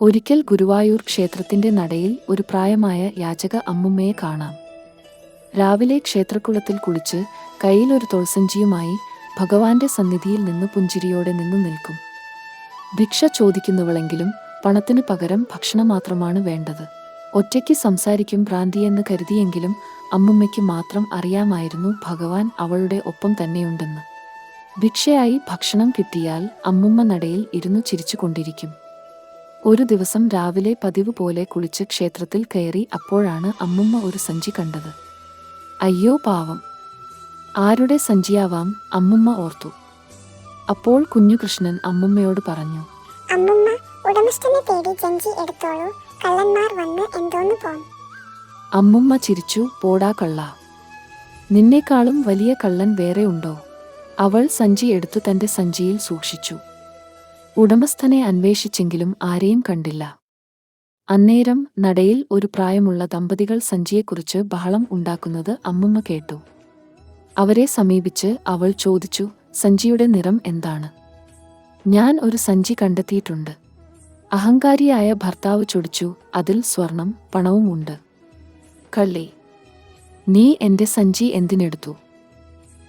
ഒരിക്കൽ ഗുരുവായൂർ ക്ഷേത്രത്തിന്റെ നടയിൽ ഒരു പ്രായമായ യാചക അമ്മുമ്മയെ കാണാം. രാവിലെ ക്ഷേത്രക്കുളത്തിൽ കുളിച്ച് കയ്യിലൊരു തുളസഞ്ചിയുമായി ഭഗവാന്റെ സന്നിധിയിൽ നിന്ന് പുഞ്ചിരിയോടെ നിന്നു നിൽക്കും. ഭിക്ഷ ചോദിക്കുന്നവളെങ്കിലും പണത്തിനു പകരം ഭക്ഷണം മാത്രമാണ് വേണ്ടത്. ഒറ്റയ്ക്ക് സംസാരിക്കും ഭ്രാന്തിയെന്ന് കരുതിയെങ്കിലും അമ്മുമ്മയ്ക്ക് മാത്രം അറിയാമായിരുന്നു ഭഗവാൻ അവളുടെ ഒപ്പം തന്നെയുണ്ടെന്ന്. ഭിക്ഷയായി ഭക്ഷണം കിട്ടിയാൽ അമ്മുമ്മ നടയിൽ ഇരുന്നു ചിരിച്ചുകൊണ്ടിരിക്കും. ഒരു ദിവസം രാവിലെ പതിവ് പോലെ കുളിച്ച് ക്ഷേത്രത്തിൽ കയറി അപ്പോഴാണ് അമ്മുമ്മ ഒരു സഞ്ചി കണ്ടത്. അയ്യോ പാവം. ആരുടെ സഞ്ചിയാവാം? അമ്മുമ്മ ഓർത്തു. അപ്പോൾ കുഞ്ഞുകൃഷ്ണൻ അമ്മുമ്മയോട് പറഞ്ഞു. അമ്മുമ്മ ഉടമസ്ഥനെ തേടി ജഞ്ചി എടുത്തോളൂ. കള്ളന്മാർ വന്ന് എന്തോന്ന് പോം. അമ്മുമ്മ ചിരിച്ചു പോടാ കള്ള. നിന്നേക്കാളും വലിയ കള്ളൻ വേറെ ഉണ്ടോ? അവൾ സഞ്ചി എടുത്തു തന്റെ സഞ്ചിയിൽ സൂക്ഷിച്ചു. ഉടമസ്ഥനെ അന്വേഷിച്ചെങ്കിലും ആരെയും കണ്ടില്ല. അന്നേരം നടയിൽ ഒരു പ്രായമുള്ള ദമ്പതികൾ സഞ്ചിയെക്കുറിച്ച് ബഹളം ഉണ്ടാക്കുന്നത് അമ്മുമ്മ കേട്ടു. അവരെ സമീപിച്ച് അവൾ ചോദിച്ചു സഞ്ചിയുടെ നിറം എന്താണ്? ഞാൻ ഒരു സഞ്ചി കണ്ടെത്തിയിട്ടുണ്ട്. അഹങ്കാരിയായ ഭർത്താവ് ചൊടിച്ചു അതിൽ സ്വർണം പണവുമുണ്ട് കള്ളി. നീ എന്റെ സഞ്ചി എന്തിനെടുത്തു?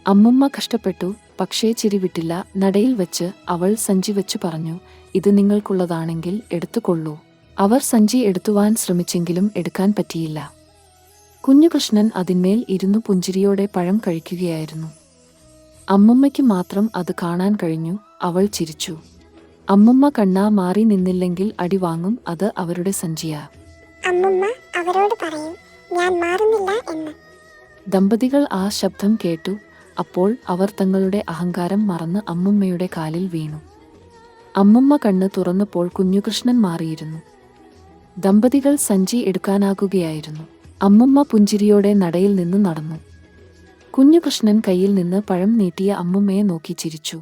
അമ്മുമ്മ കഷ്ടപ്പെട്ടു പക്ഷേ ചിരിവിട്ടില്ല. നടയിൽ വെച്ച് അവൾ സഞ്ചി വെച്ചു പറഞ്ഞു ഇത് നിങ്ങൾക്കുള്ളതാണെങ്കിൽ എടുത്തുകൊള്ളൂ. അവർ സഞ്ചി എടുത്തുവാൻ ശ്രമിച്ചെങ്കിലും എടുക്കാൻ പറ്റിയില്ല. കുഞ്ഞുകൃഷ്ണൻ അതിന്മേൽ ഇരുന്നു പുഞ്ചിരിയോടെ പഴം കഴിക്കുകയായിരുന്നു. അമ്മുമ്മയ്ക്ക് മാത്രം അത് കാണാൻ കഴിഞ്ഞു. അവൾ ചിരിച്ചു. അമ്മുമ്മ കണ്ണാ മാറി നിന്നില്ലെങ്കിൽ അടി വാങ്ങും. അത് അവരുടെ സഞ്ചിയാ. അമ്മുമ്മ അവരോട് പറയും ഞാൻ മാറുന്നില്ല എന്ന്. ദമ്പതികൾ ആ ശബ്ദം കേട്ടു. അപ്പോൾ അവർ തങ്ങളുടെ അഹങ്കാരം മറന്ന് അമ്മുമ്മയുടെ കാലിൽ വീണു. അമ്മുമ്മ കണ്ണ് തുറന്നപ്പോൾ കുഞ്ഞുകൃഷ്ണൻ മാറിയിരുന്നു. ദമ്പതികൾ സഞ്ചി എടുക്കാനാകുകയായിരുന്നു. അമ്മുമ്മ പുഞ്ചിരിയോടെ നടയിൽ നിന്ന് നടന്നു. കുഞ്ഞുകൃഷ്ണൻ കയ്യിൽ നിന്ന് പഴം നീട്ടിയ അമ്മുമ്മയെ നോക്കി ചിരിച്ചു.